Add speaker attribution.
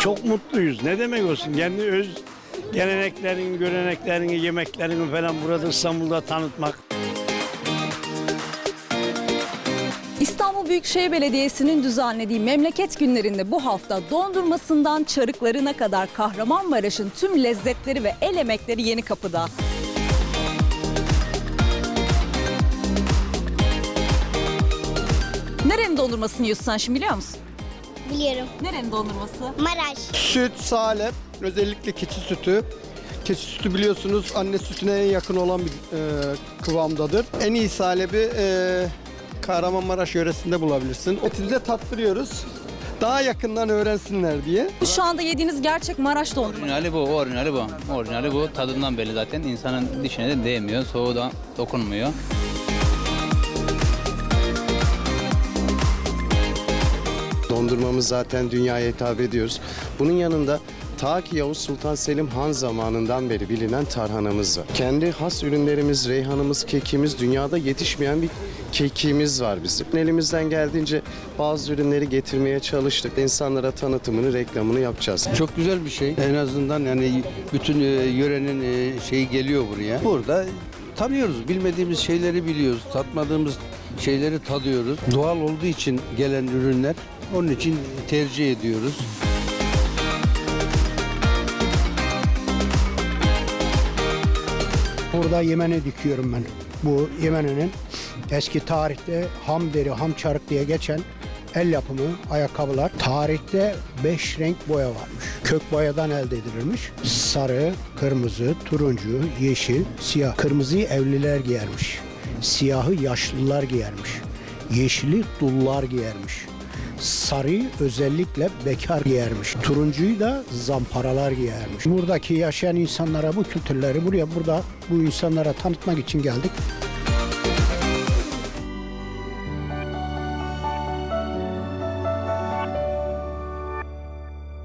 Speaker 1: Çok mutluyuz. Ne demek olsun? Kendi öz geleneklerini, göreneklerini, yemeklerini falan burada İstanbul'da tanıtmak.
Speaker 2: İstanbul Büyükşehir Belediyesi'nin düzenlediği memleket günlerinde bu hafta dondurmasından çarıklarına kadar Kahramanmaraş'ın tüm lezzetleri ve el emekleri yeni kapıda. Nerenin dondurmasını yiyorsun sen şimdi biliyor musun?
Speaker 3: Biliyorum.
Speaker 2: Nerenin dondurması?
Speaker 3: Maraş.
Speaker 4: Süt, salep, özellikle keçi sütü. Keçi sütü biliyorsunuz anne sütüne en yakın olan bir e, kıvamdadır. En iyi salebi e, Kahramanmaraş yöresinde bulabilirsin. Etimize tattırıyoruz. Daha yakından öğrensinler diye.
Speaker 2: Şu anda yediğiniz gerçek Maraş dondurması.
Speaker 5: Orijinali bu, orijinali bu. Orijinali bu. Tadından belli zaten. İnsanın dişine de değmiyor, soğuğu da dokunmuyor.
Speaker 6: Dondurmamız zaten dünyaya hitap ediyoruz. Bunun yanında ta ki Yavuz Sultan Selim Han zamanından beri bilinen tarhanamız var. Kendi has ürünlerimiz, reyhanımız, kekimiz, dünyada yetişmeyen bir kekimiz var bizim. Elimizden geldiğince bazı ürünleri getirmeye çalıştık. İnsanlara tanıtımını, reklamını yapacağız.
Speaker 7: Çok güzel bir şey. En azından yani bütün e, yörenin e, şeyi geliyor buraya. Burada tanıyoruz. Bilmediğimiz şeyleri biliyoruz. Tatmadığımız şeyleri tadıyoruz. Doğal olduğu için gelen ürünler onun için tercih ediyoruz.
Speaker 8: Burada Yemen'e dikiyorum ben. Bu Yemen'in eski tarihte ham deri, ham çarık diye geçen el yapımı ayakkabılar. Tarihte 5 renk boya varmış. Kök boyadan elde edilirmiş. Sarı, kırmızı, turuncu, yeşil, siyah. Kırmızıyı evliler giyermiş. Siyahı yaşlılar giyermiş. Yeşili dullar giyermiş. Sarıyı özellikle bekar giyermiş. Turuncuyu da zamparalar giyermiş. Buradaki yaşayan insanlara bu kültürleri buraya burada bu insanlara tanıtmak için geldik.